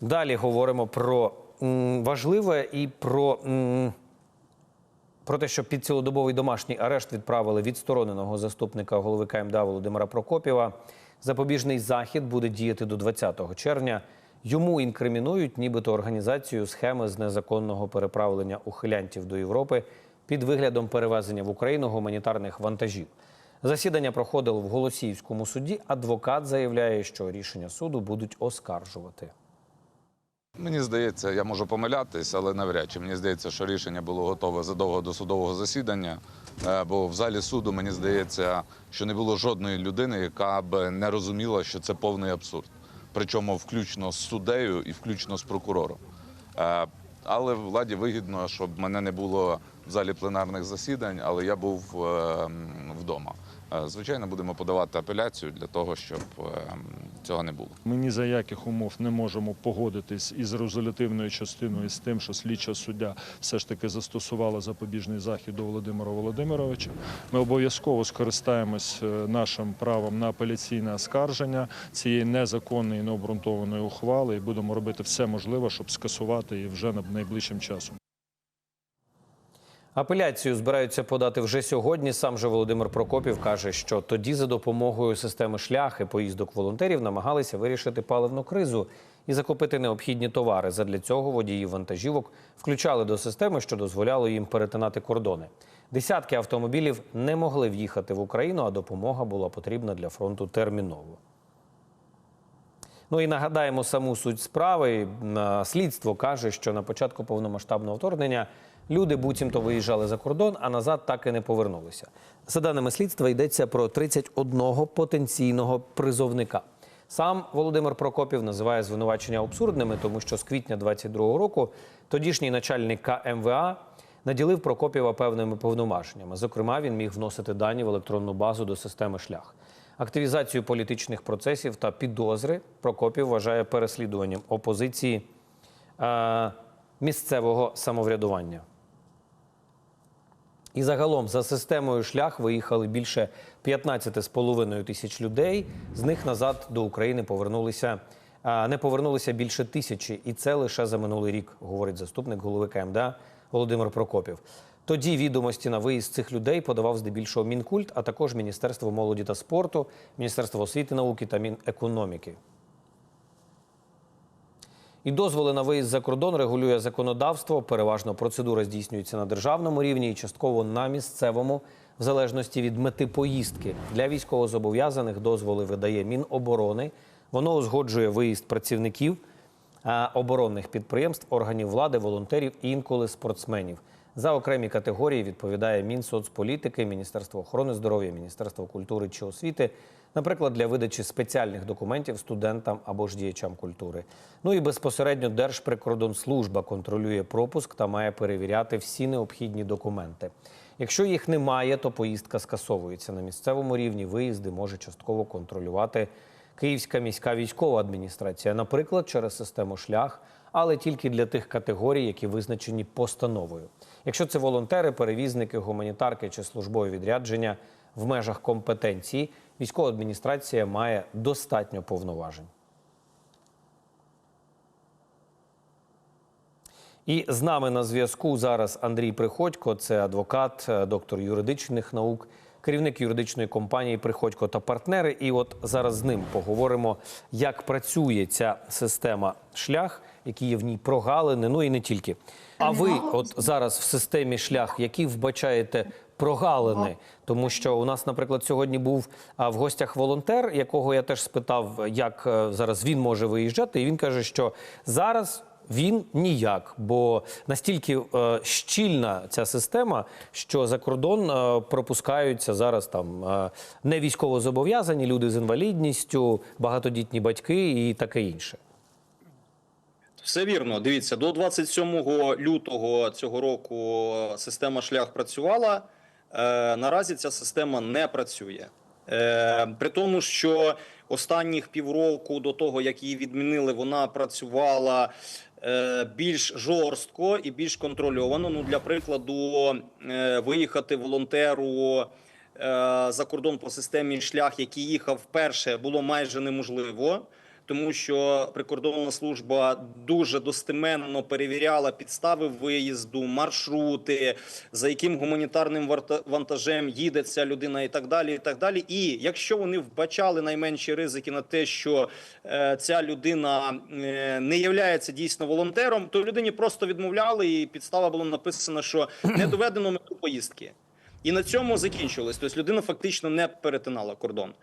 Далі говоримо про м, важливе і про, м, про те, що під цілодобовий домашній арешт відправили відстороненого заступника голови КМДА Володимира Прокопєва. Запобіжний захід буде діяти до 20 червня. Йому інкримінують нібито організацію схеми з незаконного переправлення ухилянтів до Європи під виглядом перевезення в Україну гуманітарних вантажів. Засідання проходило в Голосіївському суді. Адвокат заявляє, що рішення суду будуть оскаржувати. Мені здається, я можу помилятись, але навряд чи мені здається, що рішення було готове задовго до судового засідання. Е, Бо в залі суду мені здається, що не було жодної людини, яка б не розуміла, що це повний абсурд. Причому включно з суддею і включно з прокурором. Е, Але владі вигідно, щоб мене не було в залі пленарних засідань, але я був е, вдома. Е, Звичайно, будемо подавати апеляцію для того, щоб е, цього не було. Ми ні за яких умов не можемо погодитись із резолютивною частиною з тим, що слідча суддя все ж таки застосувала запобіжний захід до Володимира Володимировича. Ми обов'язково скористаємось е, нашим правом на апеляційне оскарження цієї незаконної необґрунтованої ухвали і будемо робити все можливе, щоб скасувати її вже найближчим часом. Апеляцію збираються подати вже сьогодні. Сам же Володимир Прокопів каже, що тоді за допомогою системи шлях і поїздок волонтерів намагалися вирішити паливну кризу і закупити необхідні товари. Задля цього водії вантажівок включали до системи, що дозволяло їм перетинати кордони. Десятки автомобілів не могли в'їхати в Україну, а допомога була потрібна для фронту терміново. Ну і нагадаємо саму суть справи. Слідство каже, що на початку повномасштабного вторгнення люди буцімто виїжджали за кордон, а назад так і не повернулися. За даними слідства, йдеться про 31 потенційного призовника. Сам Володимир Прокопів називає звинувачення абсурдними, тому що з квітня 22-го року тодішній начальник КМВА наділив Прокопєва певними повноваженнями. Зокрема, він міг вносити дані в електронну базу до системи шлях. Активізацію політичних процесів та підозри Прокопів вважає переслідуванням опозиції е, місцевого самоврядування. І загалом за системою шлях виїхали більше 15,5 тисяч людей. З них назад до України повернулися не повернулися більше тисячі, і це лише за минулий рік, говорить заступник голови КМДА Володимир Прокопів. Тоді відомості на виїзд цих людей подавав здебільшого Мінкульт, а також Міністерство молоді та спорту, Міністерство освіти, науки та Мінекономіки. І дозволи на виїзд за кордон регулює законодавство. Переважно процедура здійснюється на державному рівні і частково на місцевому, в залежності від мети поїздки. Для військовозобов'язаних дозволи видає Міноборони. Воно узгоджує виїзд працівників оборонних підприємств, органів влади, волонтерів і інколи спортсменів. За окремі категорії відповідає Мінсоцполітики, Міністерство охорони здоров'я, Міністерство культури чи освіти, наприклад, для видачі спеціальних документів студентам або ж діячам культури. Ну і безпосередньо Держприкордонслужба контролює пропуск та має перевіряти всі необхідні документи. Якщо їх немає, то поїздка скасовується на місцевому рівні. Виїзди може частково контролювати Київська міська військова адміністрація, наприклад, через систему шлях, але тільки для тих категорій, які визначені постановою. Якщо це волонтери, перевізники, гуманітарки чи службові відрядження в межах компетенції, військова адміністрація має достатньо повноважень. І з нами на зв'язку зараз Андрій Приходько, це адвокат, е, доктор юридичних наук, керівник юридичної компанії Приходько та партнери. І от зараз з ним поговоримо, як працює ця система шлях, які є в ній прогалини, ну і не тільки. А ви, от зараз в системі шлях, які вбачаєте прогалини? Тому що у нас, наприклад, сьогодні був в гостях волонтер, якого я теж спитав, як е, зараз він може виїжджати, і він каже, що зараз. Він ніяк, бо настільки е, щільна ця система, що за кордон е, пропускаються зараз там е, не військовозобов'язані люди з інвалідністю, багатодітні батьки і таке інше. Все вірно. Дивіться, до 27 лютого цього року система шлях працювала. Е, наразі ця система не працює. Е, при тому, що останніх півроку до того, як її відмінили, вона працювала е, більш жорстко і більш контрольовано. Ну, для прикладу, виїхати волонтеру за кордон по системі шлях, який їхав вперше, було майже неможливо. Тому що прикордонна служба дуже достеменно перевіряла підстави виїзду, маршрути, за яким гуманітарним вантажем їде ця людина, і так далі. І так далі. І якщо вони вбачали найменші ризики на те, що е, ця людина е, не являється дійсно волонтером, то людині просто відмовляли, і підстава була написана, що не доведено мету поїздки. І на цьому закінчилось. Тобто людина фактично не перетинала кордон.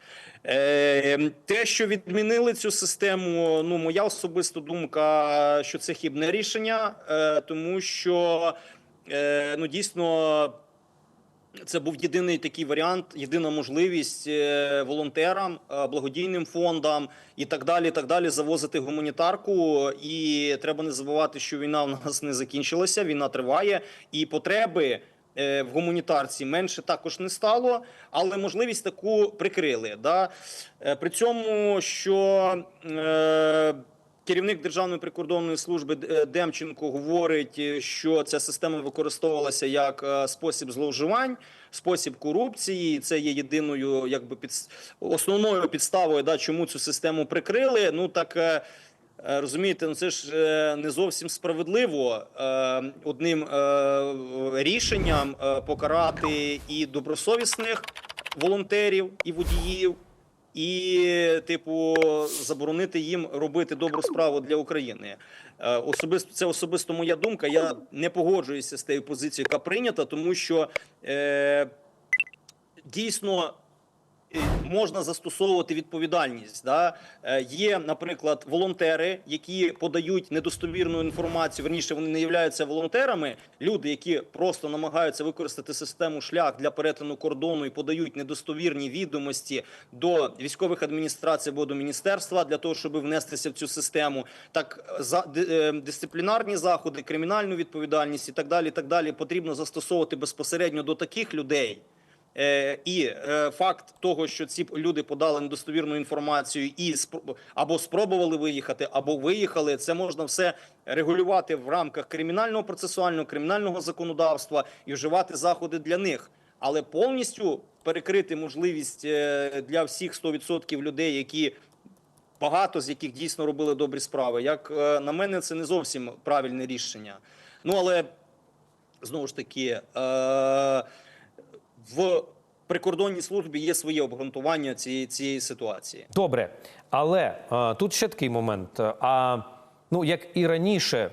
Е, те, що відмінили цю систему, ну моя особиста думка, що це хібне рішення, е, тому що е, ну дійсно. Це був єдиний такий варіант, єдина можливість е, волонтерам, е, благодійним фондам і так далі. так далі завозити гуманітарку. І треба не забувати, що війна в нас не закінчилася. Війна триває, і потреби в гуманітарці менше також не стало, але можливість таку прикрили. Да? Е, При цьому, що е, керівник Державної прикордонної служби е, Демченко говорить, е, що ця система використовувалася як е, спосіб зловживань, спосіб корупції. Це є єдиною, якби під основною підставою, да, чому цю систему прикрили. Ну так. Е, Розумієте, ну це ж е, не зовсім справедливо е, одним рішенням покарати і добросовісних волонтерів і водіїв, і, типу, заборонити їм робити добру справу для України. Особисто це особисто моя думка. Я не погоджуюся з тією позицією, яка прийнята, тому що е, дійсно. Е, Можна застосовувати відповідальність. Да? Е, Є, наприклад, волонтери, які подають недостовірну інформацію. Верніше вони не являються волонтерами. Люди, які просто намагаються використати систему шлях для перетину кордону і подають недостовірні відомості до військових адміністрацій або до міністерства для того, щоб внестися в цю систему. Так за е, дисциплінарні заходи, кримінальну відповідальність і так далі. І так далі потрібно застосовувати безпосередньо до таких людей. Е, і е, факт того, що ці люди подали недостовірну інформацію і спро- або спробували виїхати, або виїхали, це можна все регулювати в рамках кримінального процесуального кримінального законодавства і вживати заходи для них. Але повністю перекрити можливість е, для всіх 100% людей, які багато з яких дійсно робили добрі справи. Як на мене, це не зовсім правильне рішення. Ну але знову ж таки. Е, в прикордонній службі є своє обґрунтування цієї, цієї ситуації. Добре, але е, тут ще такий момент. А ну як і раніше,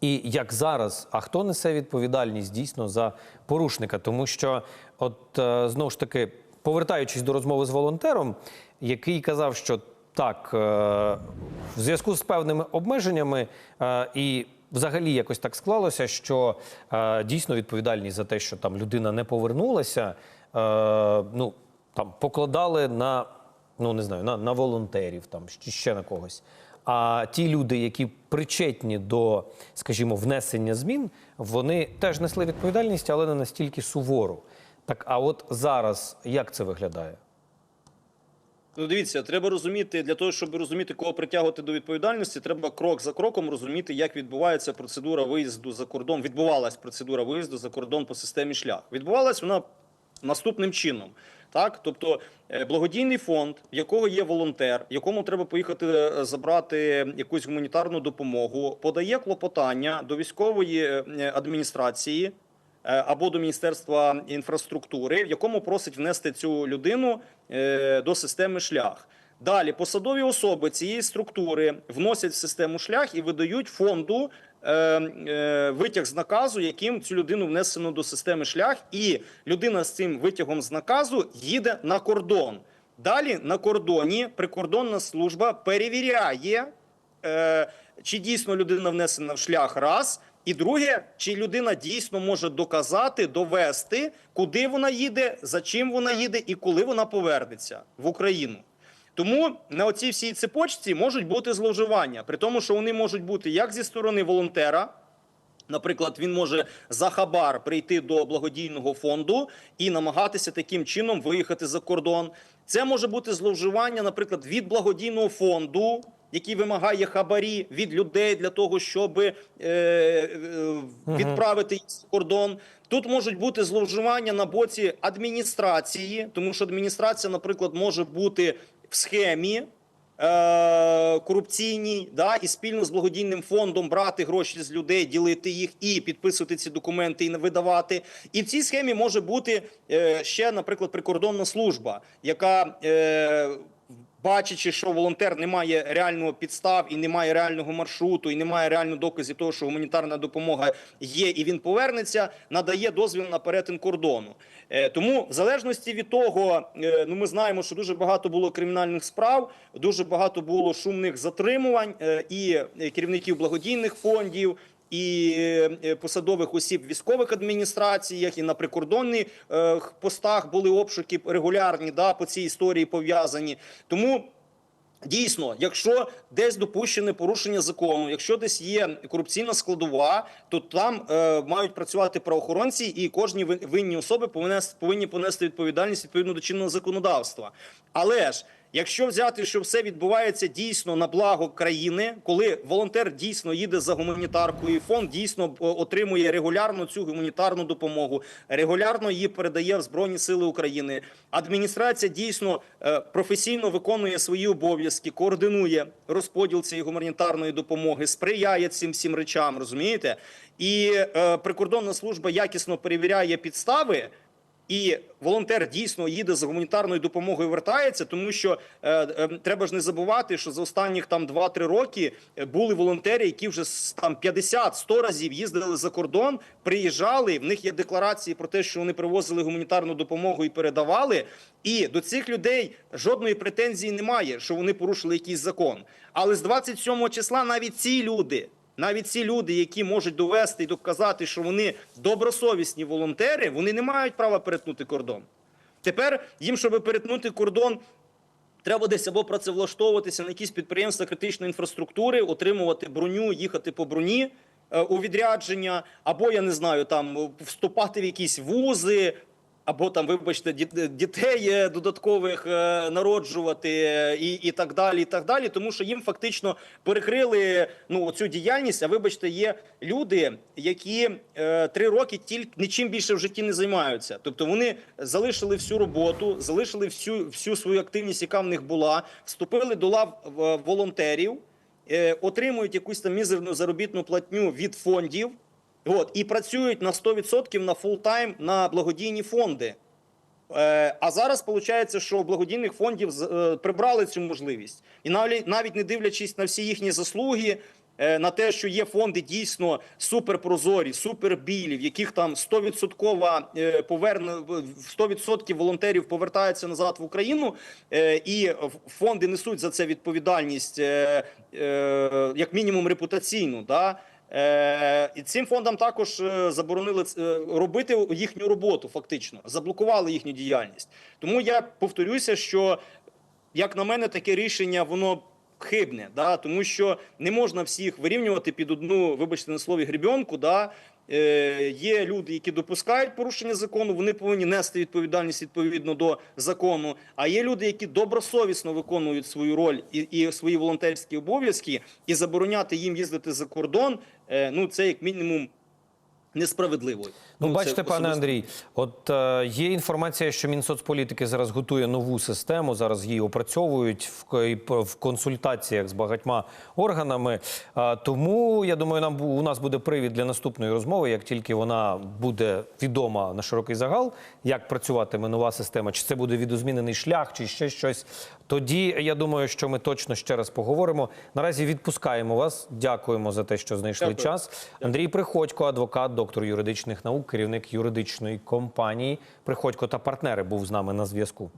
і як зараз, а хто несе відповідальність дійсно за порушника? Тому що, от е, знову ж таки, повертаючись до розмови з волонтером, який казав, що так, е, в зв'язку з певними обмеженнями е, і. Взагалі якось так склалося, що е, дійсно відповідальність за те, що там людина не повернулася, е, ну там покладали на ну не знаю, на, на волонтерів там чи ще на когось. А ті люди, які причетні до, скажімо, внесення змін, вони теж несли відповідальність, але не настільки сувору. Так, а от зараз як це виглядає? Ну, дивіться, треба розуміти для того, щоб розуміти, кого притягувати до відповідальності, треба крок за кроком розуміти, як відбувається процедура виїзду за кордон. Відбувалась процедура виїзду за кордон по системі шлях. Відбувалась вона наступним чином. Так, тобто е, благодійний фонд, в якого є волонтер, якому треба поїхати е, забрати якусь гуманітарну допомогу, подає клопотання до військової е, адміністрації або до Міністерства інфраструктури, в якому просить внести цю людину е, до системи шлях. Далі посадові особи цієї структури вносять в систему шлях і видають фонду е, е, витяг з наказу, яким цю людину внесено до системи шлях, і людина з цим витягом з наказу їде на кордон. Далі на кордоні прикордонна служба перевіряє, е, чи дійсно людина внесена в шлях раз. І друге, чи людина дійсно може доказати, довести, куди вона їде, за чим вона їде і коли вона повернеться в Україну. Тому на оцій всій цепочці можуть бути зловживання, при тому, що вони можуть бути як зі сторони волонтера. Наприклад, він може за хабар прийти до благодійного фонду і намагатися таким чином виїхати за кордон. Це може бути зловживання, наприклад, від благодійного фонду, який вимагає хабарі від людей для того, щоб е, е, відправити їх за кордон. Тут можуть бути зловживання на боці адміністрації, тому що адміністрація, наприклад, може бути в схемі е, корупційній, да, і спільно з благодійним фондом брати гроші з людей, ділити їх і підписувати ці документи і не видавати. І в цій схемі може бути е, ще, наприклад, прикордонна служба, яка бачачи, що волонтер не має реального підстав і не має реального маршруту, і не має реальних доказів того, що гуманітарна допомога є, і він повернеться, надає дозвіл на перетин кордону. Е, Тому, в залежності від того, е, ну ми знаємо, що дуже багато було кримінальних справ, дуже багато було шумних затримувань е, і керівників благодійних фондів. І е, посадових осіб військових адміністраціях, і на прикордонних е, постах були обшуки регулярні да, по цій історії пов'язані. Тому Дійсно, якщо десь допущене порушення закону, якщо десь є корупційна складова, то там е, мають працювати правоохоронці, і кожні ви- винні особи повинні понести відповідальність відповідно до чинного законодавства. Але ж якщо взяти, що все відбувається дійсно на благо країни, коли волонтер дійсно їде за гуманітаркою, і фонд дійсно е, отримує регулярно цю гуманітарну допомогу, регулярно її передає в Збройні Сили України. Адміністрація дійсно е, професійно виконує свої обов'язки, координує розподіл цієї гуманітарної допомоги, сприяє цим всім речам, розумієте? І е, прикордонна служба якісно перевіряє підстави. І волонтер дійсно їде за гуманітарною допомогою, вертається, тому що е, е, треба ж не забувати, що за останніх там 2-3 роки е, були волонтери, які вже там 50-100 разів їздили за кордон, приїжджали. В них є декларації про те, що вони привозили гуманітарну допомогу і передавали. І до цих людей жодної претензії немає, що вони порушили якийсь закон. Але з 27 числа навіть ці люди. Навіть ці люди, які можуть довести і доказати, що вони добросовісні волонтери, вони не мають права перетнути кордон. Тепер їм, щоб перетнути кордон, треба десь або працевлаштовуватися на якісь підприємства критичної інфраструктури, отримувати броню, їхати по броні е, у відрядження, або я не знаю, там вступати в якісь вузи. Або там, вибачте, діт- дітей е, додаткових е, народжувати і, і так далі, і так далі, тому що їм фактично перекрили ну цю діяльність. А вибачте, є люди, які е, три роки тільки нічим більше в житті не займаються. Тобто вони залишили всю роботу, залишили всю, всю свою активність, яка в них була, вступили до лав волонтерів, е, отримують якусь там мізерну заробітну платню від фондів. От, і працюють на 100% на фултайм на благодійні фонди. Е, а зараз виходить, що благодійних фондів е, прибрали цю можливість. І навіть, навіть не дивлячись на всі їхні заслуги, е, на те, що є фонди дійсно суперпрозорі, супербілі, в яких там 100% е, поверне 100% волонтерів повертаються назад в Україну, і фонди несуть за це відповідальність як мінімум репутаційну. Да? Е, і цим фондам також е, заборонили е, робити їхню роботу, фактично заблокували їхню діяльність. Тому я повторюся, що як на мене, таке рішення воно хибне, да? тому що не можна всіх вирівнювати під одну, вибачте на слові, гребенку. Да? Е, є люди, які допускають порушення закону, вони повинні нести відповідальність відповідно до закону. А є люди, які добросовісно виконують свою роль і, і свої волонтерські обов'язки, і забороняти їм їздити за кордон. е, ну це як мінімум несправедливо. Ну, це бачите, пане особисто. Андрій, от е, є інформація, що Мінсоцполітики зараз готує нову систему. Зараз її опрацьовують в, в консультаціях з багатьма органами. Е, тому я думаю, нам у нас буде привід для наступної розмови, як тільки вона буде відома на широкий загал, як працюватиме нова система, чи це буде відозмінений шлях, чи ще щось. Тоді я думаю, що ми точно ще раз поговоримо. Наразі відпускаємо вас. Дякуємо за те, що знайшли Дякую. час. Андрій Приходько, адвокат, доктор юридичних наук, керівник юридичної компанії. Приходько та партнери був з нами на зв'язку.